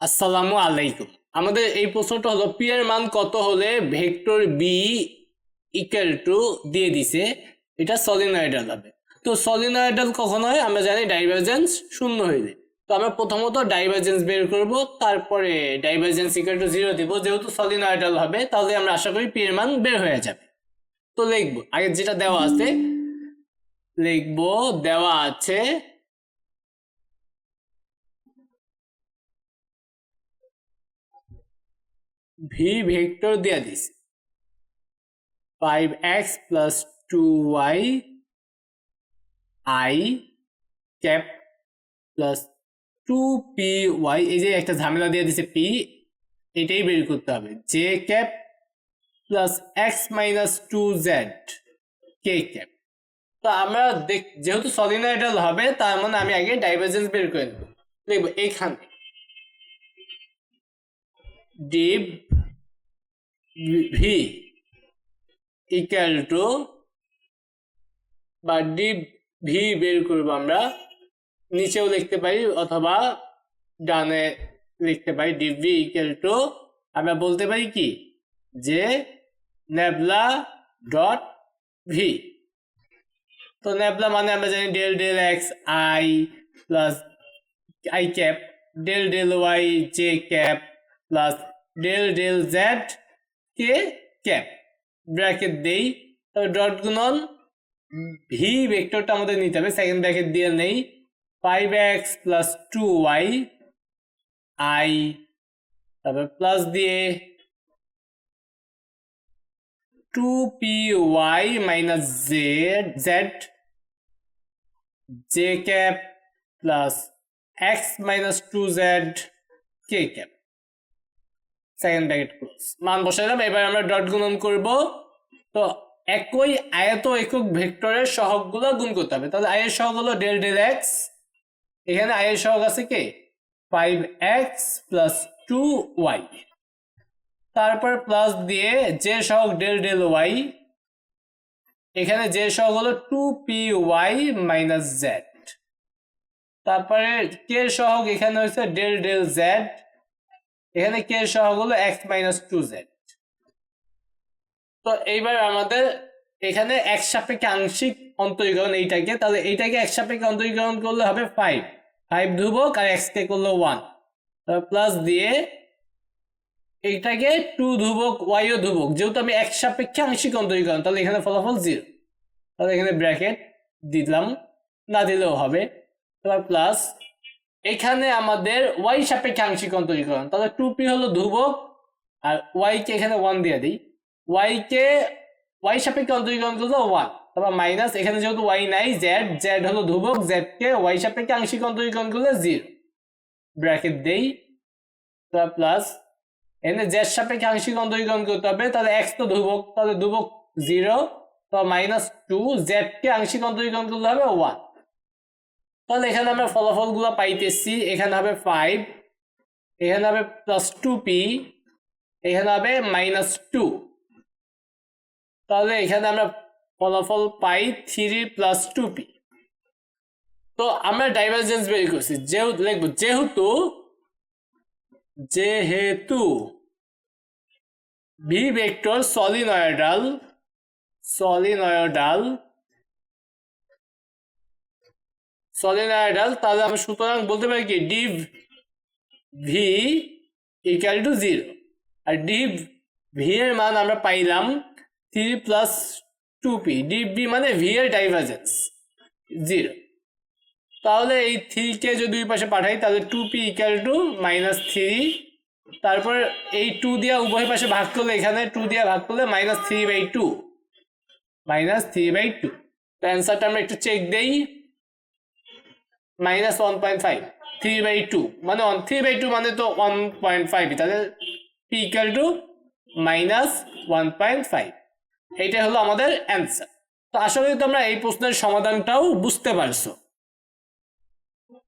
আসসালামু আলাইকুম। আমাদের এই প্রশ্নটা হলো পি এর মান কত হলে ভেক্টর বি ইকুয়াল টু দিয়ে দিছে? এটা সলিনয়েডাল হবে। তো সলিনয়েডাল কখন হয়? আমরা জানি ডাইভারজেন্স শূন্য হইলে তো আমরা প্রথমত ডাইভারজেন্স বের করব, তারপরে ডাইভারজেন্স ইকুয়াল টু জিরো দিব। যেহেতু সলিনয়েডাল হবে, তাহলে আমরা আশা করি পি এর মান বের হয়ে যাবে। তো লিখব, আগে যেটা দেওয়া আছে, লিখব, দেওয়া আছে ভি ভেক্টর দিয়ে this five x plus two y i cap plus two p y এই যে একটা ঝামেলা দিয়ে দিছে পি এটাই বের করতে হবে। J cap plus x minus two z k cap তো আমরা দেখ, যেহেতু সলিনয়েডাল হবে, তার মানে আমি আগে ডাইভারজেন্স বের করে নেব। দেখব এইখানে ডিপ ভি ইকুয়াল টু বা ডিপ ভি বের করব আমরা। নিচেও লিখতে পারি অথবা ডানে লিখতে পারি ডিপ ভি ইকুয়াল টু আমরা বলতে পারি কি? যে নেবলা ডট ভি তো নেবলা মানে আমরা জানি del del x i plus i cap, del del y j cap. Plus del del z k cap bracket দেই তবে ডট গুণন ভি ভেক্টরটা আমাদের নিতে হবে সেকেন্ড ব্র্যাকেট দিয়ে নেই। Five x plus two y i তারপর প্লাস দিয়ে two p y minus z z j cap plus x minus two z k cap second bracket close মান বসাইলাম এবার আমরা ডট গুণন করব। তো একই আয়ত একক ভেক্টরের সহগগুলো গুণ করতে হবে। তাহলে আয়ের সহগ হলো ডেল ডেল এক্স এখানে আয়ের সহগ আছে কে? Five x plus two y তারপর প্লাস দিয়ে যে সহগ ডেল ডেল ওয়াই এখানে যে সহগ হলো two p y minus z তারপরে কে সহগ এখানে হচ্ছে ডেল ডেল জেড এখানে কে সহগ হলো এক্স মাইনাস টু জেড তো এইবার আমাদের এখানে এক সাপেক্ষে আংশিক অন্তরীকরণ এইটাকে, তাহলে এইটাকে এক সাপেক্ষে অন্তরীকরণ করলে হবে ফাইভ ফাইভ ধ্রুবক আর এক্স কে করল ওয়ান প্লাস দিয়ে এইটাকে টু ধ্রুবক ওয়াইও ধ্রুবক, যেহেতু আমি এক সাপেক্ষে আংশিক অন্তরীকরণ, তাহলে এখানে ফলাফল জিরো তাহলে এখানে ব্র্যাকেট দিলাম, না দিলেও হবে। এবার প্লাস এখানে আমাদের ওয়াই সাপেক্ষে আংশিক অন্তরীকরণ। তাহলে টু পি হলো ধ্রুবক, আর ওয়াই কে এখানে ওয়ান দিয়ে দিই। ওয়াই কে ওয়াই সাপেক্ষে অন্তরীকরণ করল ওয়ান তারপর মাইনাস এখানে যেহেতু ওয়াই নাই জেড জেড হলো ধ্রুবক জেড কে ওয়াই সাপেক্ষে আংশিক অন্তরীকরণ করলে জিরো ব্র্যাকেট দেই প্লাস এখানে জেড সাপেক্ষে আংশিক অন্তরীকরণ করতে হবে, তাহলে এক্স তো ধ্রুবক, তাহলে ধ্রুবক জিরো তো মাইনাস টু জেড কে আংশিক অন্তরীকরণ করতে হবে ওয়ান তাহলে এখানে আমরা ফলাফলগুলো পাইতেছি। এখানে হবে ফাইভ এখানে হবে প্লাস টু পি এখানে হবে মাইনাস টু তাহলে এখানে আমরা ফলাফল পাই থ্রি প্লাস টু পি তো আমরা ডাইভারজেন্স বের করছি। যেহেতু, লিখব, যেহেতু যেহেতু V vector solenoidal solenoidal solenoidal তাহলে আমরা সুতরাং বলতে পারি কি? Div V equal to zero R div V এর মান আমরা পাইলাম three plus two p div V মানে ভি এর ডাইভারজেন্স জিরো তাহলে এই থ্রিকে যদি দুই পাশে পাঠাই, তাহলে two p equal to minus three তারপর এই টু দিয়া উভয় পাশে ভাগ করলে এখানে টু দিয়া ভাগ করলে minus three by two minus three by two তো অ্যান্সারটা আমরা একটু চেক দেই। Minus one point five three by two মানে ওয়ান থ্রি বাই টু মানে তো ওয়ান পয়েন্ট ফাইভ তাহলে p two minus one point five এইটাই হলো আমাদের অ্যান্সার তো আশা করি তোমরা এই প্রশ্নের সমাধানটাও বুঝতে পারছ।